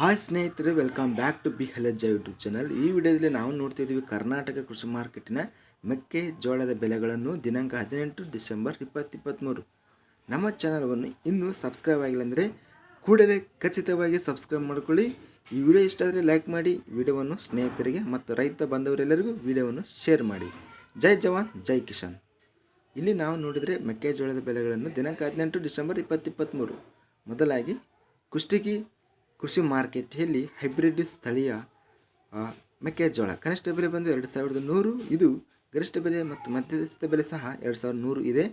Hi ಸ್ನೇಹಿತರೆ welcome back to B ಹೆಲಜ್ಜ YouTube channel ಈ ವಿಡಿಯೋದಲ್ಲಿ ನಾವು ನೋಡ್ತಿದ್ದೀವಿ ಕರ್ನಾಟಕ ಕೃಷಿ ಮಾರ್ಕೆಟಿನ ಮೆಕ್ಕೆಜೋಳದ ಬೆಲೆಗಳನ್ನು ದಿನಾಂಕ ಹದಿನೆಂಟು ಡಿಸೆಂಬರ್ ಇಪ್ಪತ್ತಿಪ್ಪತ್ತ್ಮೂರು ನಮ್ಮ ಚಾನಲ್ವನ್ನು ಇನ್ನೂ ಸಬ್ಸ್ಕ್ರೈಬ್ ಆಗಿಲ್ಲ ಅಂದರೆ ಕೂಡಲೇ ಖಚಿತವಾಗಿ ಸಬ್ಸ್ಕ್ರೈಬ್ ಮಾಡಿಕೊಳ್ಳಿ. ಈ ವಿಡಿಯೋ ಇಷ್ಟ ಆದರೆ ಲೈಕ್ ಮಾಡಿ, ವಿಡಿಯೋವನ್ನು ಸ್ನೇಹಿತರಿಗೆ ಮತ್ತು ರೈತ ಬಂಧವರೆಲ್ಲರಿಗೂ ವಿಡಿಯೋವನ್ನು ಶೇರ್ ಮಾಡಿ. ಜೈ ಜವಾನ್, ಜೈ ಕಿಶಾನ್ ಇಲ್ಲಿ ನಾವು ನೋಡಿದರೆ ಮೆಕ್ಕೆಜೋಳದ ಬೆಲೆಗಳನ್ನು ದಿನಾಂಕ ಹದಿನೆಂಟು ಡಿಸೆಂಬರ್ ಇಪ್ಪತ್ತಿಪ್ಪತ್ತ್ಮೂರು ಮೊದಲಾಗಿ ಕುಷ್ಟಗಿ ಕೃಷಿ ಮಾರ್ಕೆಟಲ್ಲಿ ಹೈಬ್ರಿಡ್ ಸ್ಥಳೀಯ ಮೆಕ್ಕೆಜೋಳ. ಕನಿಷ್ಠ ಬೆಲೆ ಬಂದು ಎರಡು ಸಾವಿರದ ನೂರು, ಇದು ಗರಿಷ್ಠ ಬೆಲೆ ಮತ್ತು ಮಧ್ಯಸ್ಥ ಬೆಲೆ ಸಹ ಎರಡು ಸಾವಿರದ ನೂರು ಇದೆ.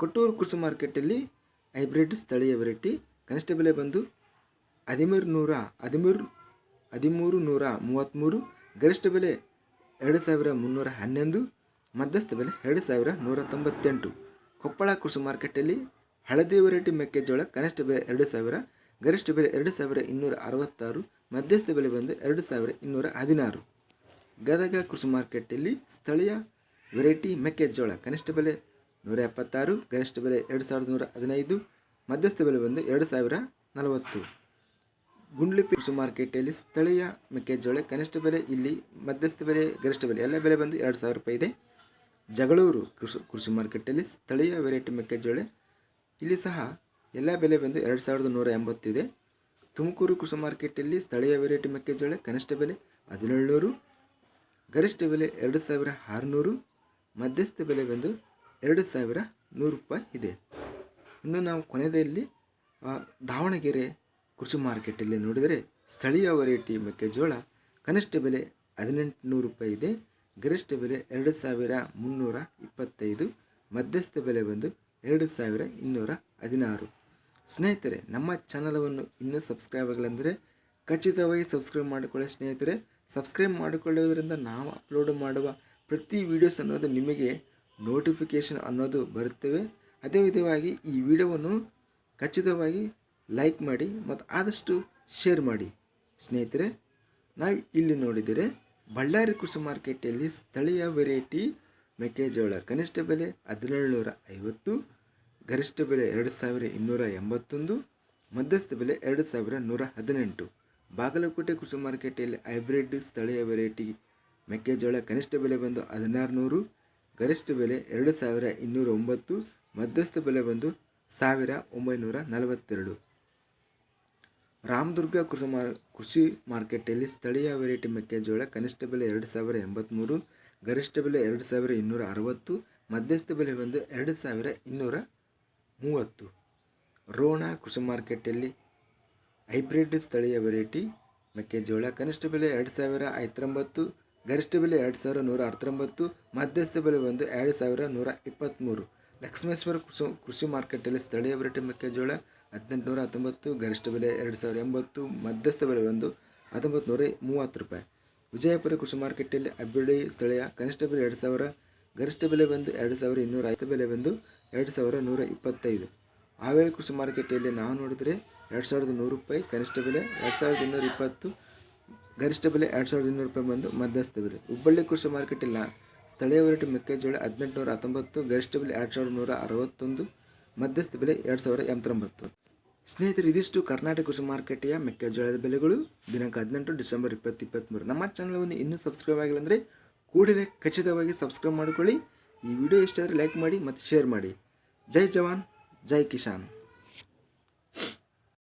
ಕೊಟ್ಟೂರು ಕೃಷಿ ಮಾರ್ಕೆಟಲ್ಲಿ ಹೈಬ್ರಿಡ್ ಸ್ಥಳೀಯ ವೆರೈಟಿ ಕನಿಷ್ಠ ಬೆಲೆ ಬಂದು ಹದಿಮೂರು ನೂರ ಹದಿಮೂರು ಹದಿಮೂರು ನೂರ ಮೂವತ್ತ್ಮೂರು ಗರಿಷ್ಠ ಬೆಲೆ ಎರಡು ಸಾವಿರ ಮುನ್ನೂರ ಹನ್ನೊಂದು, ಮಧ್ಯಸ್ಥ ಬೆಲೆ ಎರಡು ಸಾವಿರ ನೂರ ತೊಂಬತ್ತೆಂಟು. ಕೊಪ್ಪಳ ಕೃಷಿ ಮಾರ್ಕೆಟಲ್ಲಿ ಹಳದಿ ವೆರೈಟಿ ಮೆಕ್ಕೆಜೋಳ ಕನಿಷ್ಠ ಬೆಲೆ ಎರಡು ಸಾವಿರ ಗರಿಷ್ಠ ಬೆಲೆ ಎರಡು ಸಾವಿರ ಇನ್ನೂರ ಅರವತ್ತಾರು, ಮಧ್ಯಸ್ಥ ಬೆಲೆ ಬಂದು ಎರಡು ಸಾವಿರ ಇನ್ನೂರ ಹದಿನಾರು. ಗದಗ ಕೃಷಿ ಮಾರ್ಕೆಟಲ್ಲಿ ಸ್ಥಳೀಯ ವೆರೈಟಿ ಮೆಕ್ಕೆಜೋಳ ಕನಿಷ್ಠ ಬೆಲೆ ನೂರ ಎಪ್ಪತ್ತಾರು, ಗರಿಷ್ಠ ಬೆಲೆ ಎರಡು ಸಾವಿರದ ನೂರ ಹದಿನೈದು, ಮಧ್ಯಸ್ಥ ಬೆಲೆ ಬಂದು ಎರಡು ಸಾವಿರ ನಲವತ್ತು. ಗುಂಡ್ಲಿಪಿ ಕೃಷಿ ಮಾರ್ಕೆಟಲ್ಲಿ ಸ್ಥಳೀಯ ಮೆಕ್ಕೆಜೋಳ ಕನಿಷ್ಠ ಬೆಲೆ ಇಲ್ಲಿ ಮಧ್ಯಸ್ಥ ಬೆಲೆ, ಗರಿಷ್ಠ ಬೆಲೆ ಎಲ್ಲ ಬೆಲೆ ಬಂದು ಎರಡು ಸಾವಿರ ರೂಪಾಯಿ ಇದೆ. ಜಗಳೂರು ಕೃಷಿ ಕೃಷಿ ಮಾರ್ಕೆಟಲ್ಲಿ ಸ್ಥಳೀಯ ವೆರೈಟಿ ಮೆಕ್ಕೆಜೋಳ ಇಲ್ಲಿ ಸಹ ಎಲ್ಲ ಬೆಲೆ ಬಂದು ಎರಡು ಸಾವಿರದ ನೂರ ಎಂಬತ್ತಿದೆ. ತುಮಕೂರು ಕೃಷಿ ಮಾರ್ಕೆಟಲ್ಲಿ ಸ್ಥಳೀಯ ವೆರೈಟಿ ಮೆಕ್ಕೆಜೋಳ, ಕನಿಷ್ಠ ಬೆಲೆ ಹದಿನೇಳುನೂರು, ಗರಿಷ್ಠ ಬೆಲೆ ಎರಡು ಸಾವಿರ ಆರುನೂರು, ಮಧ್ಯಸ್ಥ ಬೆಲೆ ಬಂದು ಎರಡು ಸಾವಿರ ನೂರು ರೂಪಾಯಿ ಇದೆ. ಇನ್ನು ನಾವು ಕೊನೆಯಲ್ಲಿ ದಾವಣಗೆರೆ ಕೃಷಿ ಮಾರ್ಕೆಟಲ್ಲಿ ನೋಡಿದರೆ ಸ್ಥಳೀಯ ವೆರೈಟಿ ಮೆಕ್ಕೆಜೋಳ ಕನಿಷ್ಠ ಬೆಲೆ ಹದಿನೆಂಟುನೂರು ರೂಪಾಯಿ ಇದೆ. ಗರಿಷ್ಠ ಬೆಲೆ ಎರಡು ಸಾವಿರ ಮುನ್ನೂರ ಇಪ್ಪತ್ತೈದು, ಮಧ್ಯಸ್ಥ ಬೆಲೆ ಬಂದು ಎರಡು ಸಾವಿರ ಇನ್ನೂರ ಹದಿನಾರು. ಸ್ನೇಹಿತರೆ, ನಮ್ಮ ಚಾನಲವನ್ನು ಇನ್ನೂ ಸಬ್ಸ್ಕ್ರೈಬ್ ಆಗಲೆಂದರೆ ಖಚಿತವಾಗಿ ಸಬ್ಸ್ಕ್ರೈಬ್ ಮಾಡಿಕೊಳ್ಳಿ ಸ್ನೇಹಿತರೆ. ಸಬ್ಸ್ಕ್ರೈಬ್ ಮಾಡಿಕೊಳ್ಳುವುದರಿಂದ ನಾವು ಅಪ್ಲೋಡ್ ಮಾಡುವ ಪ್ರತಿ ವಿಡಿಯೋಸ್ ಅನ್ನೋದು ನಿಮಗೆ ನೋಟಿಫಿಕೇಷನ್ ಅನ್ನೋದು ಬರುತ್ತವೆ. ಅದೇ ವಿಧವಾಗಿ ಈ ವಿಡಿಯೋವನ್ನು ಖಚಿತವಾಗಿ ಲೈಕ್ ಮಾಡಿ ಮತ್ತು ಆದಷ್ಟು ಶೇರ್ ಮಾಡಿ. ಸ್ನೇಹಿತರೆ, ನಾವು ಇಲ್ಲಿ ನೋಡಿದರೆ ಬಳ್ಳಾರಿ ಕೃಷಿ ಮಾರ್ಕೆಟಲ್ಲಿ ಸ್ಥಳೀಯ ವೆರೈಟಿ ಮೆಕ್ಕೆಜೋಳ. ಕನಿಷ್ಠ ಬೆಲೆ ಹದಿನೇಳು ನೂರ ಐವತ್ತು ಗರಿಷ್ಠ ಬೆಲೆ ಎರಡು ಸಾವಿರ ಇನ್ನೂರ ಎಂಬತ್ತೊಂದು, ಮಧ್ಯಸ್ಥ ಬೆಲೆ ಎರಡು ಸಾವಿರ ನೂರ ಹದಿನೆಂಟು. ಬಾಗಲಕೋಟೆ ಕೃಷಿ ಮಾರುಕಟ್ಟೆಯಲ್ಲಿ ಹೈಬ್ರಿಡ್ ಸ್ಥಳೀಯ ವೆರೈಟಿ ಮೆಕ್ಕೆಜೋಳ ಕನಿಷ್ಠ ಬೆಲೆ ಬಂದು ಹದಿನಾರು ನೂರು ಗರಿಷ್ಠ ಬೆಲೆ ಎರಡು ಸಾವಿರ ಇನ್ನೂರ ಒಂಬತ್ತು, ಮಧ್ಯಸ್ಥ ಬೆಲೆ ಬಂದು ಸಾವಿರ ಒಂಬೈನೂರ ನಲವತ್ತೆರಡು. ರಾಮದುರ್ಗ ಕೃಷಿ ಮಾರ್, ಕೃಷಿ ಮಾರ್ಕೆಟಲ್ಲಿ ಸ್ಥಳೀಯ ವೆರೈಟಿ ಮೆಕ್ಕೆಜೋಳ ಕನಿಷ್ಠ ಬೆಲೆ ಎರಡು ಸಾವಿರ ಎಂಬತ್ತ್ಮೂರು ಗರಿಷ್ಠ ಬೆಲೆ ಎರಡು ಸಾವಿರ ಇನ್ನೂರ ಅರವತ್ತು, ಮಧ್ಯಸ್ಥ ಬೆಲೆ ಬಂದು ಎರಡು ಸಾವಿರ ಇನ್ನೂರ ಮೂವತ್ತು. ರೋಣ ಕೃಷಿ ಮಾರ್ಕೆಟಲ್ಲಿ ಹೈಬ್ರಿಡ್ ಸ್ಥಳೀಯ ವೆರೈಟಿ ಮೆಕ್ಕೆಜೋಳ, ಕನಿಷ್ಠ ಬೆಲೆ ಎರಡು ಸಾವಿರ ಐವತ್ತೊಂಬತ್ತು, ಗರಿಷ್ಠ ಬೆಲೆ ಎರಡು ಸಾವಿರ ನೂರ ಹತ್ತೊಂಬತ್ತು ಮಧ್ಯಸ್ಥ ಬೆಲೆ ಬಂದು ಎರಡು ಸಾವಿರ ನೂರ ಇಪ್ಪತ್ತ್ಮೂರು. ಲಕ್ಷ್ಮೇಶ್ವರ ಕೃಷಿ ಕೃಷಿ ಮಾರ್ಕೆಟಲ್ಲಿ ಸ್ಥಳೀಯ ವೆರೈಟಿ ಮೆಕ್ಕೆಜೋಳ ಹದಿನೆಂಟುನೂರ ಹತ್ತೊಂಬತ್ತು, ಗರಿಷ್ಠ ಬೆಲೆ ಎರಡು ಸಾವಿರ ಎಂಬತ್ತು, ಮಧ್ಯಸ್ಥ ಬೆಲೆ ಬಂದು ಹತ್ತೊಂಬತ್ತು ನೂರ ಮೂವತ್ತು ರೂಪಾಯಿ. ವಿಜಯಪುರ ಕೃಷಿ ಮಾರ್ಕೆಟಲ್ಲಿ ಅಭಿವೃದ್ಧಿ ಸ್ಥಳೀಯ ಕನಿಷ್ಠ ಬೆಲೆ ಎರಡು ಸಾವಿರ, ಗರಿಷ್ಠ ಬೆಲೆ ಬಂದು ಎರಡು ಸಾವಿರ ಇನ್ನೂರ ಐದು ಬೆಲೆ ಬಂದು ಎರಡು ಸಾವಿರ ನೂರ ಇಪ್ಪತ್ತೈದು. ಹಾವೇರಿ ಕೃಷಿ ಮಾರುಕಟ್ಟೆಯಲ್ಲಿ ನಾವು ನೋಡಿದರೆ ಎರಡು ಸಾವಿರದ ನೂರು ರೂಪಾಯಿ ಕನಿಷ್ಠ ಬೆಲೆ, ಎರಡು ಸಾವಿರದ ಇನ್ನೂರ ಇಪ್ಪತ್ತು ಗರಿಷ್ಠ ಬೆಲೆ, ಎರಡು ಸಾವಿರದ ಇನ್ನೂರು ರೂಪಾಯಿ ಬಂದು ಮಧ್ಯಸ್ಥ ಬೆಲೆ. ಹುಬ್ಬಳ್ಳಿ ಕೃಷಿ ಮಾರ್ಕೆಟಿಲ್ಲ ಸ್ಥಳೀಯ ವೆರೈಟಿ ಮೆಕ್ಕೆಜೋಳ ಹದಿನೆಂಟುನೂರ ಹತ್ತೊಂಬತ್ತು, ಗರಿಷ್ಠ ಬೆಲೆ ಎರಡು ಸಾವಿರದ ನೂರ ಅರವತ್ತೊಂದು, ಮಧ್ಯಸ್ಥ ಬೆಲೆ ಎರಡು ಸಾವಿರ ಎಂಬತ್ತೊಂಬತ್ತು ಸ್ನೇಹಿತರು, ಇದಿಷ್ಟು ಕರ್ನಾಟಕ ಕೃಷಿ ಮಾರುಕಟ್ಟೆಯ ಮೆಕ್ಕೆಜೋಳದ ಬೆಲೆಗಳು. ದಿನಾಂಕ ಹದಿನೆಂಟು ಡಿಸೆಂಬರ್ ಇಪ್ಪತ್ತು ಇಪ್ಪತ್ತ್ಮೂರು ನಮ್ಮ ಚಾನಲವನ್ನು ಇನ್ನೂ ಸಬ್ಸ್ಕ್ರೈಬ್ ಆಗಿಲ್ಲ ಅಂದರೆ ಕೂಡಲೇ ಖಚಿತವಾಗಿ ಸಬ್ಸ್ಕ್ರೈಬ್ ಮಾಡಿಕೊಳ್ಳಿ. ಈ ವಿಡಿಯೋ ಇಷ್ಟ ಆದರೆ ಲೈಕ್ ಮಾಡಿ ಮತ್ತು ಶೇರ್ ಮಾಡಿ. ಜೈ ಜವಾನ್ ಜೈ ಕಿಸಾನ್.